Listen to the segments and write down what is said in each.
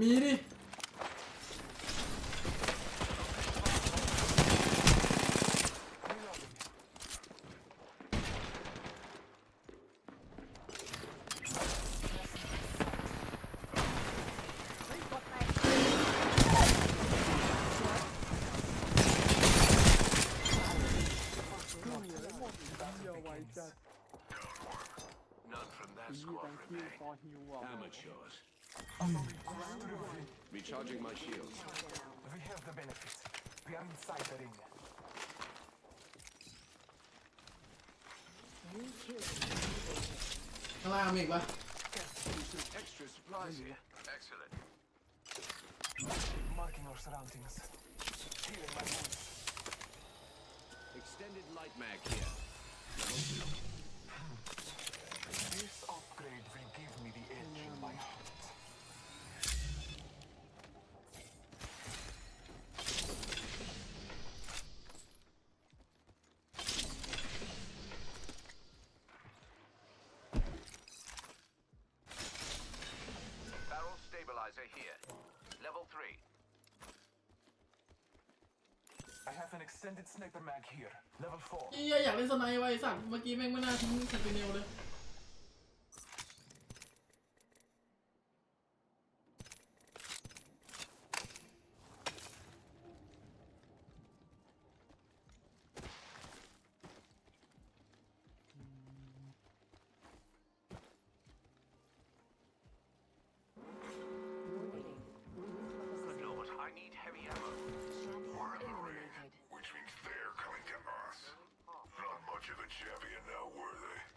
มีดิ None from that ยี่ squad ตังคิว remain. ฟ อร์ฮิวอ่ะ Amateurs. Recharging my shields. We have the benefits. We are inside the ring. ข้างล่างมีอีกปะ Some extra supplies here. Excellent. Marking our surroundings. Healing my wounds. Extended light mag here. This upgrade will give me the edge in my เหี้ยอยากเล่นสไนไว้สัตว์เมื่อกี้แม่งไม่น่าทิ้งสปินเนลเลย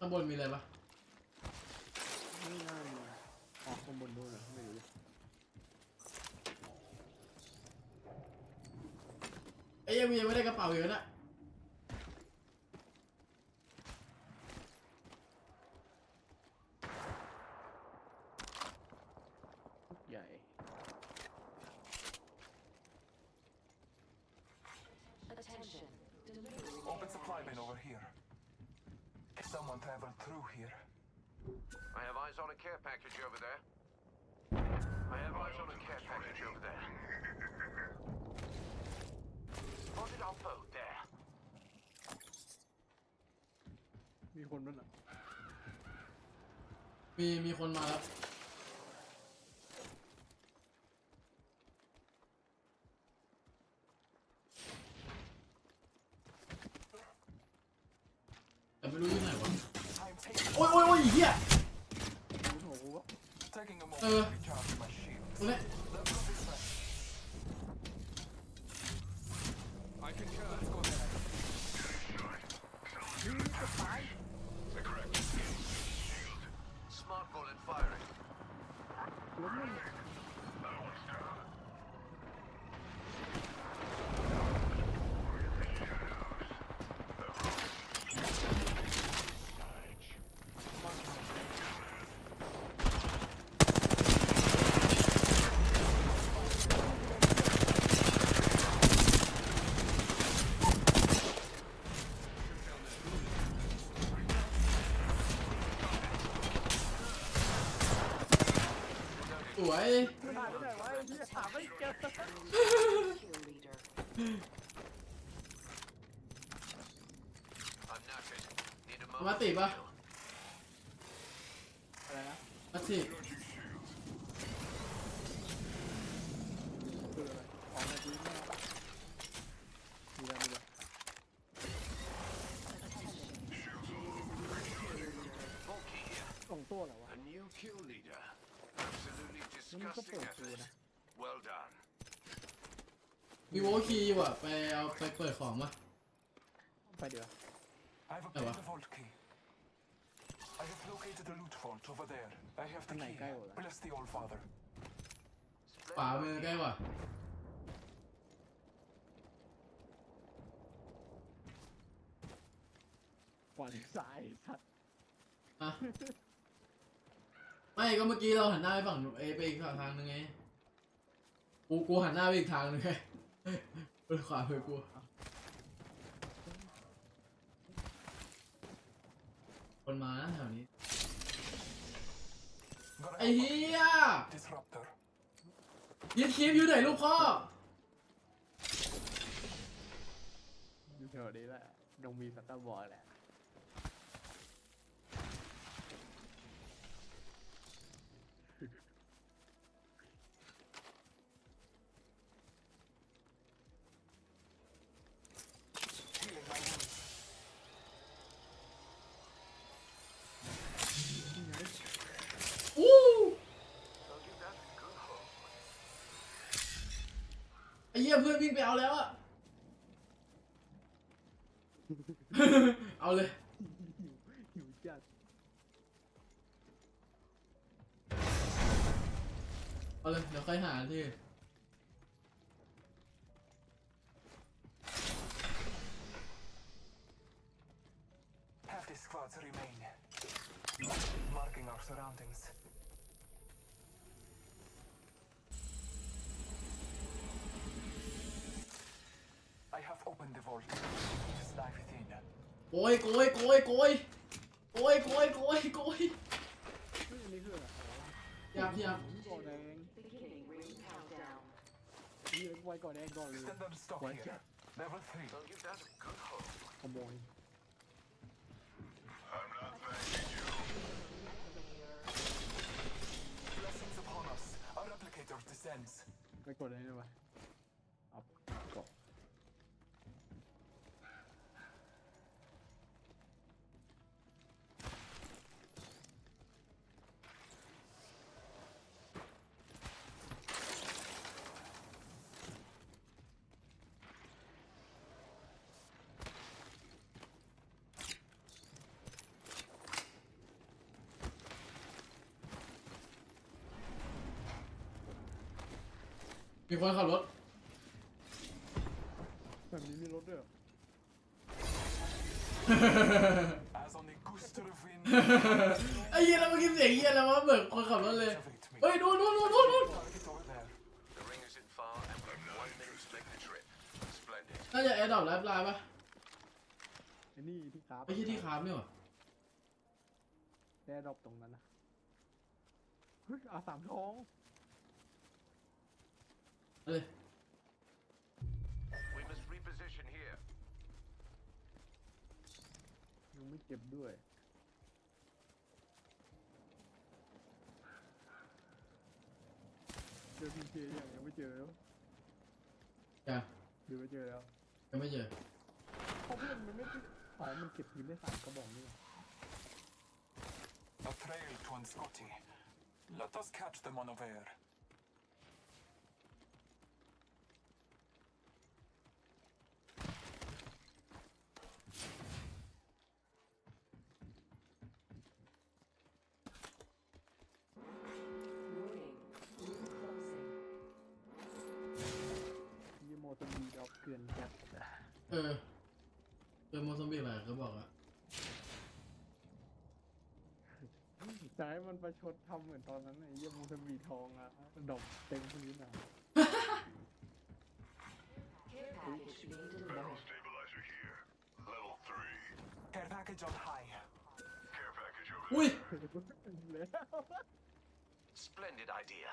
ข้างบนมีอะไรปะไม่น่ามีออกข้างบนด้วยเหรอไม่รู้ไอ้เหี้ยังมียังไม่ได้กระเป๋าอยู่นะ ใหญ่ Attention. Delivery. Open supply bin over here. Someone traveled through here. I have eyes on a care package over there. I have eyes on a care package over there. Spotted our boat there. มี คนนั่นอะ มีมีคนมาแล้ว แต่ไม่รู้อยู่ไหนวะ I'm taking, โอ้ยโอ้ยโอ้ยไอ้เหี้ย รู้โถกูก็ taking a moment Uh. to recharge my shield. ตรงเนี้ย Let's go this way. I concur. The correct. Smart bullet firing. ล้มเลย That one's down. Ủa หายไปไหนวะไอ้ที่หาไม่เจอ Cheerleader. I'm knackered. Need a มา moment. ติปะอะไรนะมาติ Charging shields. คืออะไรของอะไรดีมากมีอะไรมีอะไร Bulky here. สองตัวเหรอวะ A new kill leader. Absolutely แล้วมันก็ disgusting เปิดตัว effort. นะ Well done. มีโวลคีย์ว่ะไปเอาไปเปิดของมา ไปเดี๋ยว I've Oh, obtained well. the vault key. I have located the loot vault over there. I have the Anh này key. cay rồi. Bless the All Father. ขวามือใกล้ว่ะ ขวาหรือซ้ายสัตว์อะ ไม่ก็เมื่อกี้เราหันหน้าไปฝั่งนู้นเอไปอีกทางนึงไงกูกูหันหน้าไปอีกทางนึงไงไปขวาไปกูคนมานะแถวนี้ไอ้เหี้ย a disruptor. คิดคิดอยู่ไหนลูกพ่ออยู่แถวนี้แหละดงมีสตาร์บอลแหละ หี้ยเพื่อนวิ่งไปเอาแล้วอะ เอาเลย หิวหิวจัดเอาเลย เดี๋ยวค่อยหาที่ have opened the vault. Just dive within. โกยโกยโกยโกยโกยโกยโกยโกย เฮ้ยอันนี้คืออะไรอ๋อ ยับยับ ก่อนแดง Beginning ring countdown. นี่ไว้ก่อนแดงก่อนเลย Standard stock What? here. Level 3. I'll give that a good home. ขโมย I'm not thanking you. Blessings upon us. Our replicator descends. ไปกดอะไรได้ไห มีคนขับรถ แบบนี้มีรถด้วยเหรอ As on a gust of wind. ไอ้เหี้ยแล้วเมื่อกี้เสียงเหี้ยแล้ววะเบิกคนขับรถเลย Activate me. เฮ้ยนู่นนู่นนู่นนู่นนู่น Target over there. The ring isn't far, and we've one minute to make the trip. Splendid. น่าจะแอร์ดรอปไลฟ์ไลน์ปะไอ้นี่ที่คราฟไอ้ที่ที่คราฟนี่หว่าแดดรอปตรงนั้นนะเฮ้ยอาสามทอง เอาเลย We must reposition here. ยังไม่เก็บด้วย เจอพีเคยังยังไม่เจอแล้วจ้ะหรือว่าเจอแล้วยังไม่เจอเพราะเพื่อนมันไม่ได้อ๋อมันเก็บพื้นได้สามกระบอกนี่หว่า A trail to Scotty. Let us catch them unaware. จะให้มันประชดทำเหมือนตอนนั้นไอ้ยี่โมตันบีทองอะดอกเต็มพื้นอะ Care package being delivered. Stabilizer here. Level 3. Care package on high. Care package over อุ้ย แล้ว Splendid idea.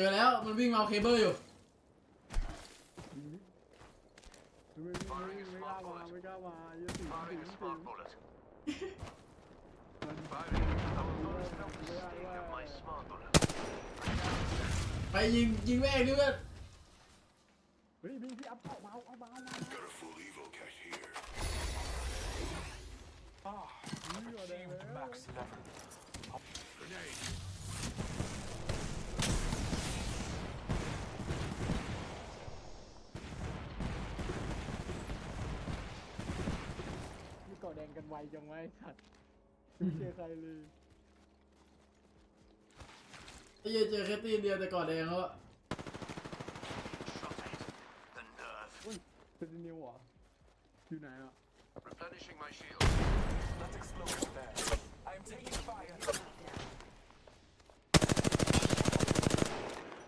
จอแล้วมันวิ่งมาเอาเคเบิลอยู่ ไม่ไม่ไม่ไม่กล้ามาไม่กล้ามาเยอะสิ Firing ถึ a งถึ smart ง bullet. มัน Firing. I will not stop the sting of my smart bullet. ไปยิงยิงแม่งดิเพื่อนเฮ้ยพี่พี่อัพเอามาเอาเอามาเอามา Got a full evo cache here. Ah, Ih, olha aí, achieved velho. max level. Grenade. มีเกาะแดงกันไว จังไวะไอ้สัตว์ไม่เจอใครเลยไอ้เหี้ยเจอแค่ตีนเดียวแต่ก่อนแดงแล้วอะ Shot it. The nerve. อุ้ยเป็นนิวเหรออยู่ไหนอะ Replenishing my shield. Let's explode over there. I am taking fire.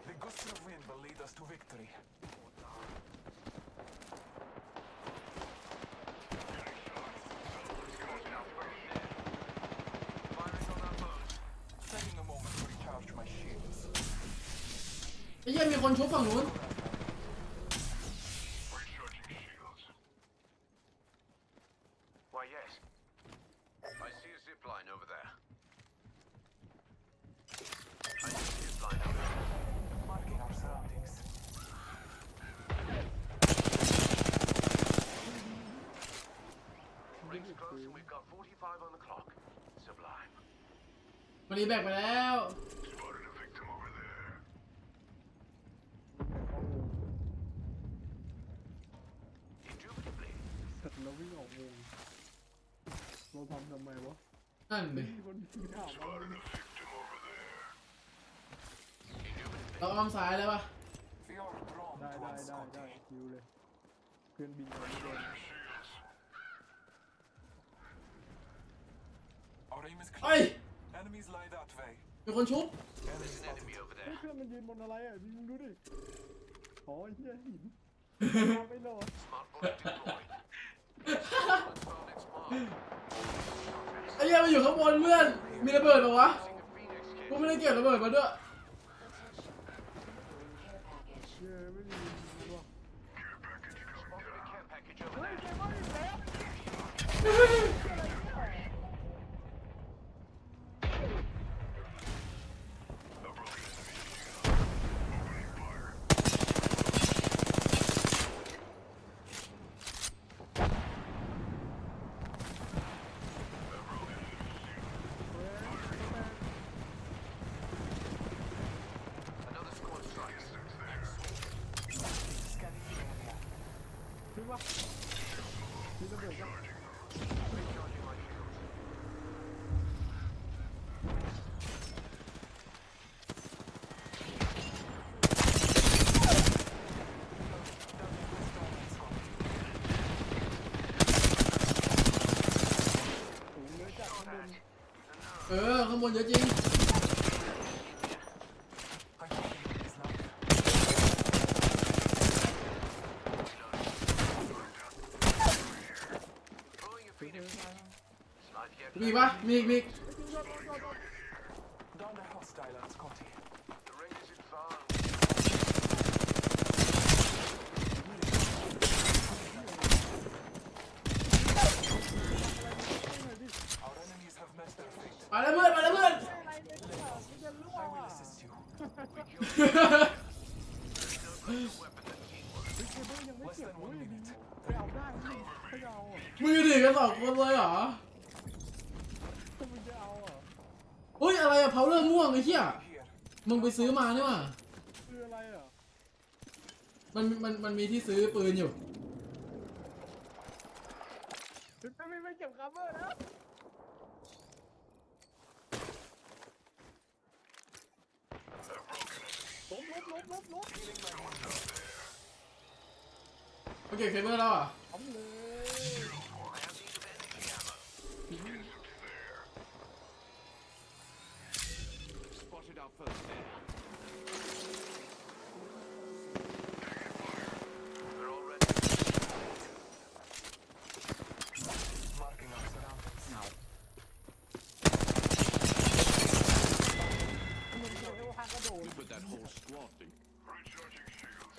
The gusts of wind will lead us to victory. Firing on that boat. Taking a moment to recharge my shields. ไอ้เหี้ยมีคนชุบฝั่งนู้น Recharging shields. Why, yes. I see a zip line over there. I see a zip line over there. Marking our surroundings. Rings close and we've got 45 on the clock. Sublime. มันรีแบกไปแล้ว Spotted a victim over there. เข้าวง Indubitably. เสร็จแล้ววิ่งออกวง เราทำทำไมวะนั่นดิมีคนขี่ถามมาเลย Victim over there. เราอ้อมซ้ายแล้วปะ We are drawn ได้ to ได้ one ได้ได้ Scotty. คิวเลยเพื่อนบินมาไม่โดน Shields. Our aim is เฮ้ย clear. Enemies lie that way. มีคนชุบ Enemy There's an spotted. enemy over เฮ้ย there. เพื่อนมันยืนบนอะไรอะมึงดูดิอ๋อไอ้เหี้ยหินไม่โดน Smart bullet deployed. ไอ้เหี้ยมันอยู่ข้างบนเพื่อน มีระเบิดเหรอวะ กูไม่ได้เก็บระเบิดมาด้วยเหี้ยไม่มีว่ะ Package over there. เกมว่าอีกแล้ว Another squad strike. Scanning the area. คือว่ามีระเบิดปะ Recharging my shields. สูงเลยจากข้างบน เออ ข้าง บนเยอะจริง I think it is now. Throwing a Phoenix kit. Slide care มีอีกปะมีอีกมีอีก Down the hostile on Scotty. The ring is advanced. Our enemies have met their fate. มาแล้วเพื่อน มาแล้วเพื่อน อะไรเนี่ยกูจะล่ว I ง will อะ assist you. Weapon that teamwork. เฮ้ยเคเบิลยังไม่ Less เก็บ than เว้ one ย minute. ไปเอาได้มึงไม่เอาอะ มึงจะถือกัน สองคนเลยเหรอเอาอะเฮ้ยอะไรอะเผาเรื่องม่วงไอ้เหี้ยมึงไปซื้อมาเนี่หว่าคืออะไรอะมันมันมันมีที่ซื้อปืนอยู่ไม่ไม่ไม่เก็บคัฟเวอร์นะลบลบลบลบลบโอเคเคเบิลแล้วอะทำเลย I have need of energy ammo. Spotted our first there. They're all ready. Marking our surroundings. มึงจะเอวหักกระโดด Put that whole squad thing. Recharging shields.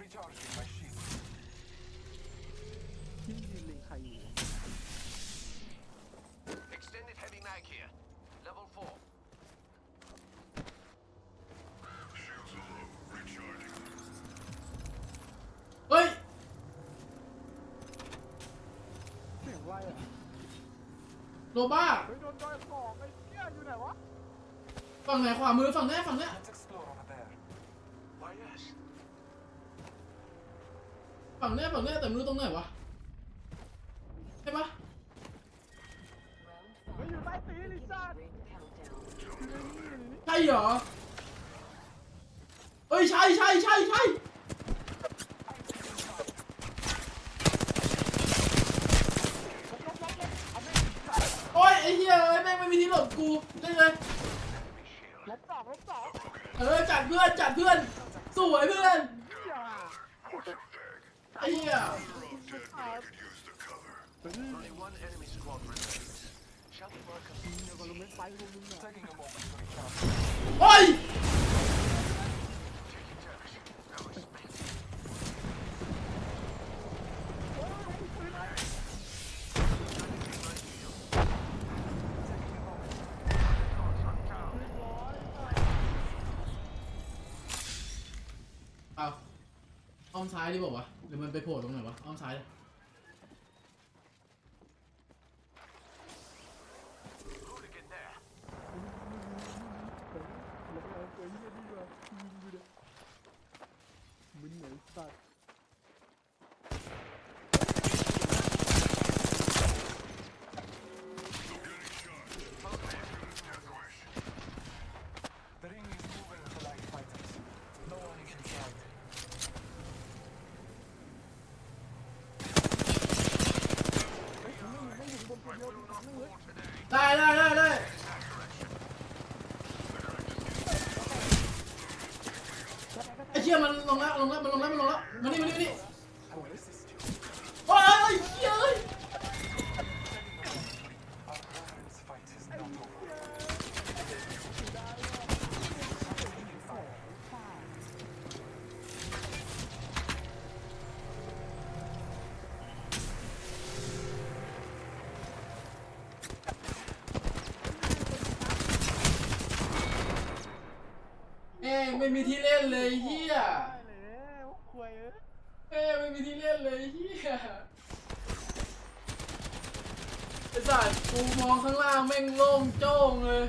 Recharging my shield. ที่ยืนเล็งใครอยู่ Extended heavy mag here. Level 4. Shields are low. Recharging. เฮ้ย เสียงอะไรอะ โลบ้าเฮ้ยโดนดอยของไอ้เหี้ยอยู่ไหนวะฝั่งไหนขวามือฝั่งเนี้ยฝั่งเนี้ย Let's explore over there. Why, yes. ฝั่งเนี้ยฝั่งเนี้ยแต่ไม่รู้ตรงไหนวะใช่ปะเฮ้ยอยู่ใต้ตีนลิซ่าใช่เหรอเฮ้ยใช่ใช่ใช่ใช่ วิธีหลบกูได้เลยลบสองลบสองเออจัดเพื่อนจัดเพื่อนสวยเพื่อนอย่าไอ้เหี้ยโอ้ย Only one enemy squad remains. Shall we mark a เดี๋ยวก็ลงไม่ไปพวกมึงอะ Taking a moment to recharge. โอ้ย เอา อ้อมซ้ายดีบอกวะหรือมันไปโผล่ตรงไหนวะอ้อมซ้ายเลย hooligan there? แล้วเอาตัวเหี้ยนี่มายิงกูเลยมึงไหนสัตว์ The ring is moving to light fighters. No one is inside. ได้ได้ได้ได้ไอ้เชี่ยมันลงแล้วลงแล้วมันลงแล้วมันลงแล้วมานี่มานี่มานี่ I will assist you. โอ้ยเชี่ยเอ้ย Our brother's fight is not over. แม่ง ไม่มีที่เล่นเลยเฮียได้เลยเนี่ยควยเอ้ยแม่ไม่มีที่เล่นเลยเฮียไอ้สัตว์กูมองข้างล่างแม่งโล่งโจ้งเลย